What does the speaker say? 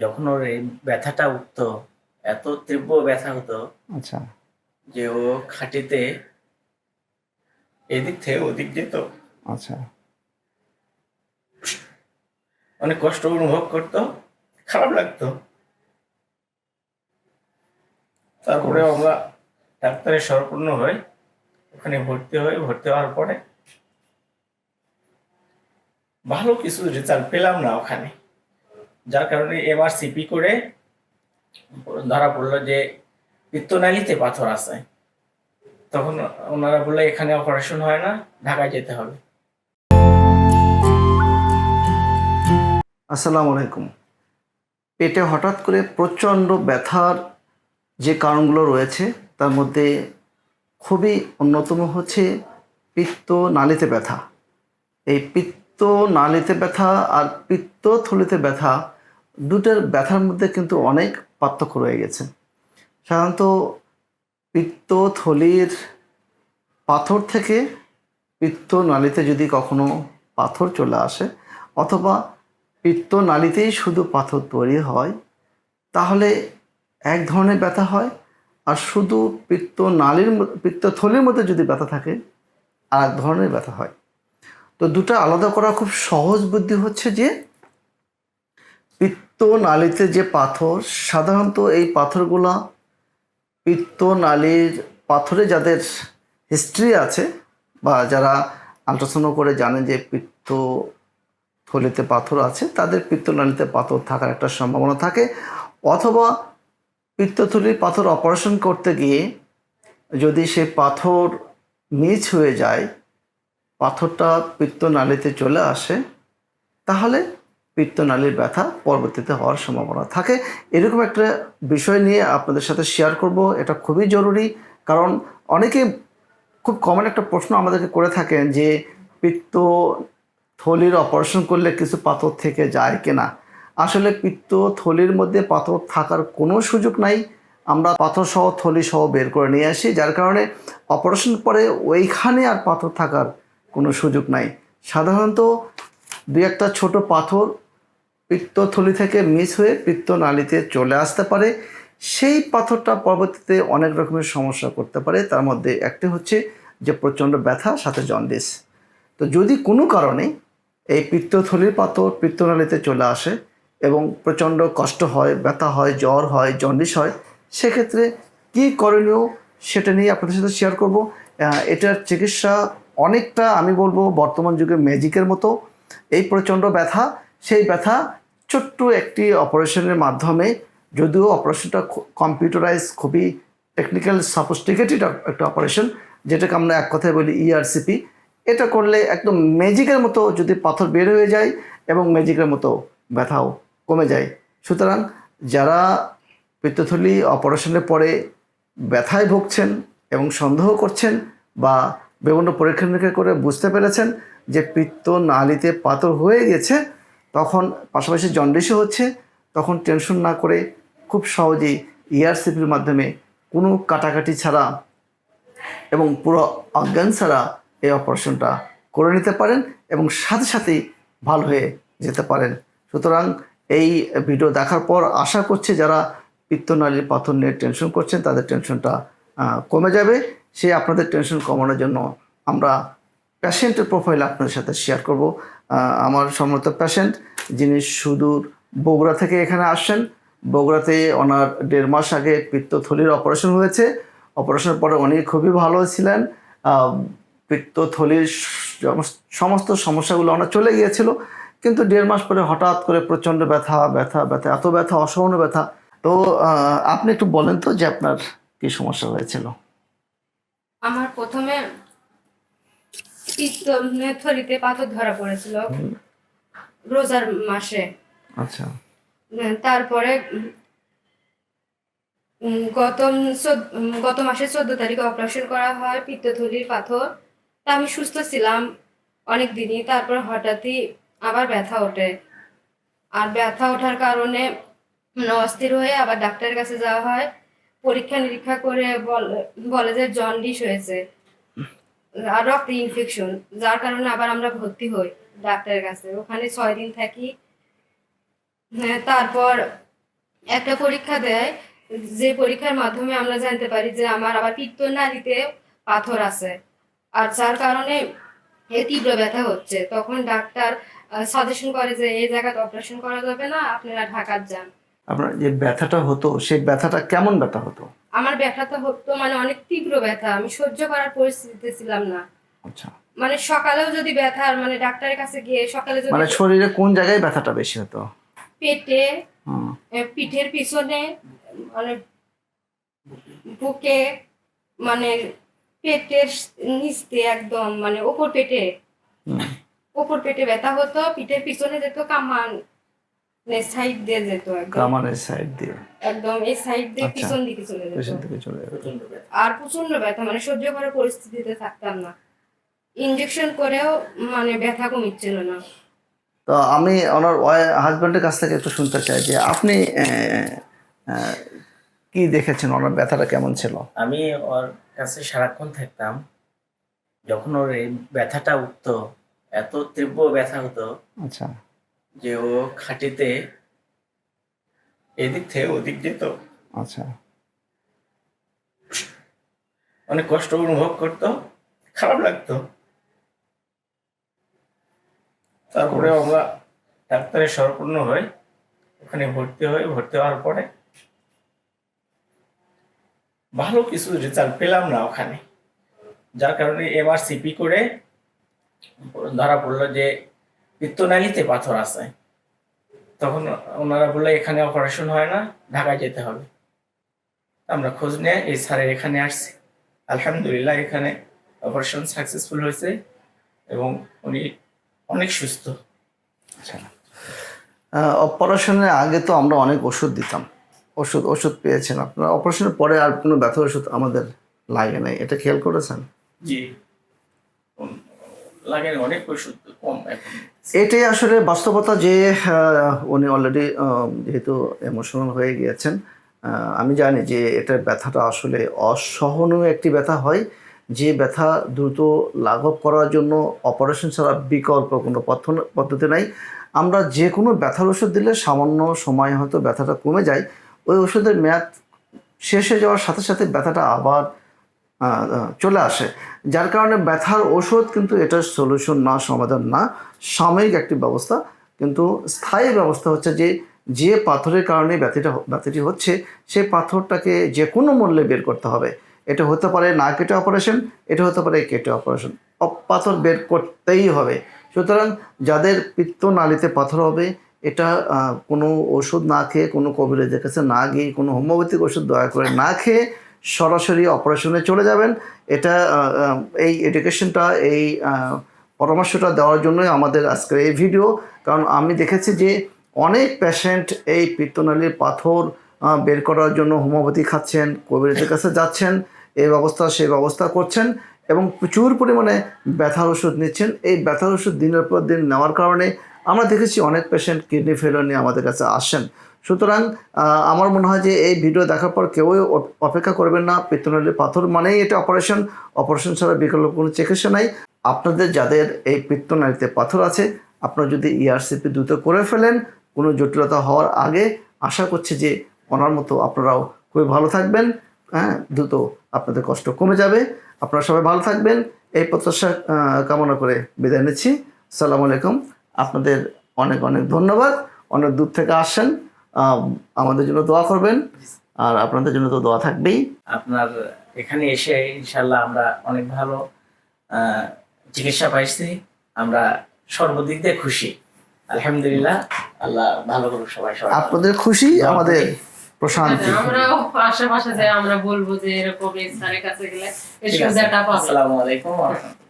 যখন ওর এই ব্যথাটা উঠতো এত তীব্র ব্যথা হতো আচ্ছা। যে ও খাটিতে এদিক থেকে ওদিক যেত। আচ্ছা। অনেক কষ্ট অনুভব করতো খারাপ লাগতো। তারপরে আমরা ডাক্তারের সরপূর্ণ হই ওখানে ভর্তি হই ভর্তি হওয়ার পরে ভালো কিছু রেজাল্ট পেলাম না ওখানে। যার কারণে এবার সিপি করে ধরা পড়ল যে পিত্তনালীতে পাথর আছে। তখন ওনারা বলল, এখানে অপারেশন হয় না, ঢাকায় যেতে হবে। আসসালামু আলাইকুম। পেটে হঠাৎ করে প্রচণ্ড ব্যথার যে কারণগুলো রয়েছে, তার মধ্যে খুবই অন্যতম হচ্ছে পিত্ত নালিতে ব্যথা। এই পিত্ত নালিতে ব্যথা আর পিত্ত থলিতে ব্যথা দুটোর ব্যথার মধ্যে কিন্তু অনেক পার্থক্য রয়ে গেছে। সাধারণত পিত্ত, থলির পাথর থেকে পিত্ত নালিতে যদি কখনো পাথর চলে আসে অথবা পিত্ত নালীতেই শুধু পাথর তৈরি হয়, তাহলে এক ধরনের ব্যথা হয়। আর শুধু পিত্ত নালীর পিত্তথলির মধ্যে যদি ব্যথা থাকে আর এক ধরনের ব্যথা হয়। তো দুটো আলাদা করা খুব সহজ বুদ্ধি হচ্ছে যে পিত্ত নালীতে যে পাথর, সাধারণত এই পাথরগুলা পিত্ত নালীর পাথরে যাদের হিস্ট্রি আছে বা যারা আল্ট্রাসাউন্ড করে জানেন যে পিত্ত থলিতে পাথর আছে, তাদের পিত্তনালীতে পাথর থাকার একটা সম্ভাবনা থাকে। অথবা পিত্তথলির পাথর অপারেশন করতে গিয়ে যদি সে পাথর মিস হয়ে যায়, পাথরটা পিত্তনালীতে চলে আসে, তাহলে পিত্তনালীর ব্যথা পরবর্তীতে হওয়ার সম্ভাবনা থাকে। এরকম একটা বিষয় নিয়ে আপনাদের সাথে শেয়ার করব, এটা খুবই জরুরি। কারণ অনেকে খুব কমন একটা প্রশ্ন আমাদেরকে করে থাকেন যে পিত্ত থলির অপারেশন করলে কিছু পাথর থেকে যায় কিনা? আসলে পিত্ত থলির মধ্যে পাথর থাকার কোনো সুযোগ নাই। আমরা পাথর সহ থলি সহ বের করে নিয়ে আসি, যার কারণে অপারেশন পরে ওইখানে আর পাথর থাকার কোনো সুযোগ নাই। সাধারণত দু একটা ছোট পাথর পিত্তথলি থেকে মিস হয়ে পিত্তনালীতে চলে আসতে পারে। সেই পাথরটা পরবর্তীতে অনেক রকমের সমস্যা করতে পারে। তার মধ্যে একটি হচ্ছে যে প্রচণ্ড ব্যথা, সাথে জন্ডিস। তো যদি কোনো কারণে এই পিত্তথলির পাথর পিত্তনালীতে চলে আসে এবং প্রচণ্ড কষ্ট হয়, ব্যথা হয়, জ্বর হয়, জন্ডিস হয়, সেক্ষেত্রে কী করণীয় সেটা নিয়ে আপনাদের সাথে শেয়ার করব। এটার চিকিৎসা অনেকটা আমি বলব বর্তমান যুগে ম্যাজিকের মতো। এই প্রচণ্ড ব্যথা, সেই ব্যথা ছোট্ট একটি অপারেশনের মাধ্যমে যদিও অপারেশনটা কম্পিউটারাইজ খুবই টেকনিক্যাল সাপোস্টিকেটেড একটা অপারেশন যেটাকে আমরা এক কথায় বলি E ইআরসিপি এটা করলে একদম ম্যাজিকের মতো যদি পাথর বের হয়ে যায় এবং ম্যাজিকের মতো ব্যথাও কমে যায়। সুতরাং যারা পিত্তথলি অপারেশনের পরে ব্যথায় ভুগছেন এবং সন্দেহ করছেন বা বিভিন্ন পরীক্ষা নিরীক্ষা করে বুঝতে পেরেছেন যে পিত্ত নালিতে পাথর হয়ে গেছে তখন পাশাপাশি জন্ডিসও হচ্ছে, তখন টেনশন না করে খুব সহজেই ইআরসিপির মাধ্যমে কোনো কাটাকাটি ছাড়া এবং পুরো অজ্ঞান ছাড়া এই অপারেশনটা করে নিতে পারেন এবং সাথে সাথেই ভালো হয়ে যেতে পারেন। সুতরাং এই ভিডিও দেখার পর আশা করছি যারা পিত্তনালীর পাথর নিয়ে টেনশন করছেন, তাদের টেনশনটা কমে যাবে। সে আপনাদের টেনশন কমানোর জন্য আমরা প্যাশেন্টের প্রোফাইল আপনাদের সাথে শেয়ার করব। আমার সম্মত প্যাশেন্ট যিনি সুদূর বগুড়া থেকে এখানে আসছেন। বগুড়াতে ওনার দেড় মাস আগে পিত্তথলির অপারেশন হয়েছে। অপারেশনের পরে উনি খুবই ভালো ছিলেন। পিত্তথলির সমস্ত- সমস্যাগুলো ওনার চলে গিয়েছিল। কিন্তু দেড় মাস পরে হঠাৎ করে প্রচণ্ড ব্যথা ব্যথা ব্যথা, এত ব্যথা, অসহনীয় ব্যথা। তো আপনি একটু বলেন তো যে আপনার কি সমস্যা হয়েছিল? আমার প্রথমে থলিতে পাথর ধরা পড়েছিল রোজার মাসে। আচ্ছা। তারপরে গত গত মাসের চোদ্দ তারিখে অপারেশন করা হয় পিত্তথলির পাথর। তা আমি সুস্থ ছিলাম অনেক দিনই। তারপর হঠাৎই আবার ব্যথা ওঠে। আর ব্যথা ওঠার কারণে মানে অস্থির হয়ে আবার ডাক্তারের কাছে যাওয়া হয়। পরীক্ষা নিরীক্ষা করে বলে যে জন্ডিস হয়েছে। রক্তে ইনফেকশন যার কারণে আবার আমরা ভর্তি হই ডাক্তারের কাছে। ওখানে ছয় দিন থাকি। হ্যাঁ, তারপর একটা পরীক্ষা দেয়। যে পরীক্ষার মাধ্যমে আমরা জানতে পারি যে আমার আবার পিত্তনালীতে পাথর আছে। আর যার কারণে তীব্র ব্যথা হচ্ছে। তখন ডাক্তার সাজেশন করে যে এই জায়গাতে অপারেশন করা যাবে না আপনারা ঢাকার যান। আপনার যে ব্যথাটা হতো সেই ব্যথাটা কেমন ব্যথা হতো? আমার ব্যথাটা হতো মানে অনেক তীব্র ব্যথা। আমি সহ্য করার পরিস্থিতিতে ছিলাম না। আচ্ছা। মানে সকালেও যদি ব্যথা আর মানে ডাক্তারের কাছে গিয়ে সকালে যদি মানে শরীরে কোন জায়গায় ব্যথাটা বেশি হতো? পেটে পিঠের পিছনে মানে বুকে মানে পেটের নিচ দিয়ে একদম মানে ওপর পেটে। ওপর পেটে ব্যথা হতো পিঠের পিছনে যেত কামান সাইড দিয়ে যেত একদম। কামানের সাইড দিয়ে। একদম এই সাইড দিয়ে আচ্ছা। পিছন দিকে চলে পেছন যেত। থেকে চলে যাবে আর প্রচণ্ড ব্যথা মানে সহ্য করার পরিস্থিতিতে থাকতাম না। ইনজেকশন করেও মানে ব্যথা কমিচ্ছিল না। তো আমি ওনার হাজব্যান্ডের কাছ থেকে একটু শুনতে চাই যে আপনি আহ, আহ, কি দেখেছেন? ওনার ব্যথাটা কেমন ছিল? আমি ওর কাছে সারাক্ষণ থাকতাম। যখন ওর এই ব্যথাটা উঠতো এত তীব্র ব্যথা হতো আচ্ছা। যে ও খাটিতে এদিক থেকে ওদিক যেত। আচ্ছা। অনেক কষ্ট অনুভব করতো খারাপ লাগতো। তারপরে আমরা ডাক্তারের সরপূর্ণ হই ওখানে ভর্তি হই ভর্তি হওয়ার পরে ভালো কিছু রেজাল্ট পেলাম না ওখানে। যার কারণে এমআরসিপি করে ধরা পড়ল যে পিত্তনালীতে পাথর আছে। তখন ওনারা বলল এখানে অপারেশন হয় না ঢাকায় যেতে হবে। আমরা খোঁজ নিয়ে এই স্যারের এখানে আসছি। আলহামদুলিল্লাহ এখানে অপারেশন সাকসেসফুল হয়েছে এবং উনি অনেক সুস্থ। আচ্ছা। অপারেশনের আগে তো আমরা অনেক ওষুধ দিতাম। ওষুধ ওষুধ পেয়েছেন আপনারা। অপারেশনের পরে আর কোনো ব্যথা ওষুধ আমাদের লাগে নাই। এটা খেয়াল করেছেন? জি। লাগেন অনেক ওষুধ কম এখন। এটাই আসলে বাস্তবতা যে উনি অলরেডি যেহেতু এমোশনাল হয়ে গিয়েছেন আমি জানি যে এটার ব্যথাটা আসলে অসহনীয় একটি ব্যথা হয়। যে ব্যথা দ্রুত লাঘব করার জন্য অপারেশন ছাড়া বিকল্প কোনো পদ্ধতি নাই। আমরা যে কোনো ব্যথার ওষুধ দিলে সামান্য সময় হয়তো ব্যথাটা কমে যায়। ওই ওষুধের মেয়াদ শেষ হয়ে যাওয়ার সাথে সাথে ব্যথাটা আবার চলে আসে। যার কারণে ব্যথার ওষুধ কিন্তু এটার সলিউশন না, সমাধান না। সাময়িক একটি ব্যবস্থা, কিন্তু স্থায়ী ব্যবস্থা হচ্ছে যে যে পাথরের কারণে ব্যথাটা ব্যথাটি হচ্ছে, সেই পাথরটাকে যে কোনো মূল্যে বের করতে হবে। এটা হতে পারে না কেটে অপারেশন এটা হতে পারে কেটে অপারেশন পাথর বের করতেই হবে। সুতরাং যাদের পিত্ত নালীতে পাথর হবে, এটা কোনো ওষুধ না খেয়ে, কোনো কবিরাজের কাছে না গিয়ে, কোনো হোমিওপ্যাথিক ওষুধ দয়া করে না খেয়ে সরাসরি অপারেশনে চলে যাবেন। এটা এই এডুকেশনটা এই পরামর্শটা দেওয়ার জন্যই আমাদের আজকের এই ভিডিও কারণ আমি দেখেছি যে অনেক পেশেন্ট এই পিত্তনালীর পাথর বের করার জন্য হোমিওপ্যাথি খাচ্ছেন, কোভিডের কাছে যাচ্ছেন, এই ব্যবস্থা, সেই ব্যবস্থা করছেন এবং প্রচুর পরিমাণে ব্যথার ওষুধ নিচ্ছেন। এই ব্যথার ওষুধ দিনের পর দিন নেওয়ার কারণে আমরা দেখেছি অনেক পেশেন্ট কিডনি ফেলিওর নিয়ে আমাদের কাছে আসেন সুতরাং আমার মনে হয় যে এই ভিডিও দেখার পর কেউই অপেক্ষা করবেন না পিত্তনালীর পাথর মানেই এটা অপারেশন অপারেশন ছাড়া বিকল্প কোনো চিকিৎসা নাই। আপনাদের যাদের এই পিত্তনালীতে পাথর আছে, আপনারা যদি E ইআরসিপি দ্রুত করে ফেলেন, কোনো জটিলতা হওয়ার আগে আশা করছি যে ওনার মতো আপনারাও খুবই ভালো থাকবেন। হ্যাঁ দ্রুত আপনাদের কষ্ট কমে যাবে। আপনারা সবাই ভালো থাকবেন। এই প্রত্যাশা কামনা করে বিদায় নিচ্ছি। সালাম আলাইকুম। আপনাদের অনেক অনেক ধন্যবাদ। অনেক দূর থেকে আসেন। আমাদের জন্য দোয়া করবেন। আর আপনাদের জন্য তো দোয়া থাকবেই। আপনার এখানে এসে ইনশাল্লাহ আমরা অনেক ভালো আহ, চিকিৎসা পাইছি। আমরা সর্বদিক দিয়ে খুশি। আলহামদুলিল্লাহ আল্লাহ ভালো করুক সবাই সবাই আপনাদের খুশি আমাদের প্রশান্তি। আমরাও আশেপাশে যে আমরা বলব যে এরকম স্যারের কাছে গেলে আসসালামু আলাইকুম ওয়া রাহমাতুল্লাহ।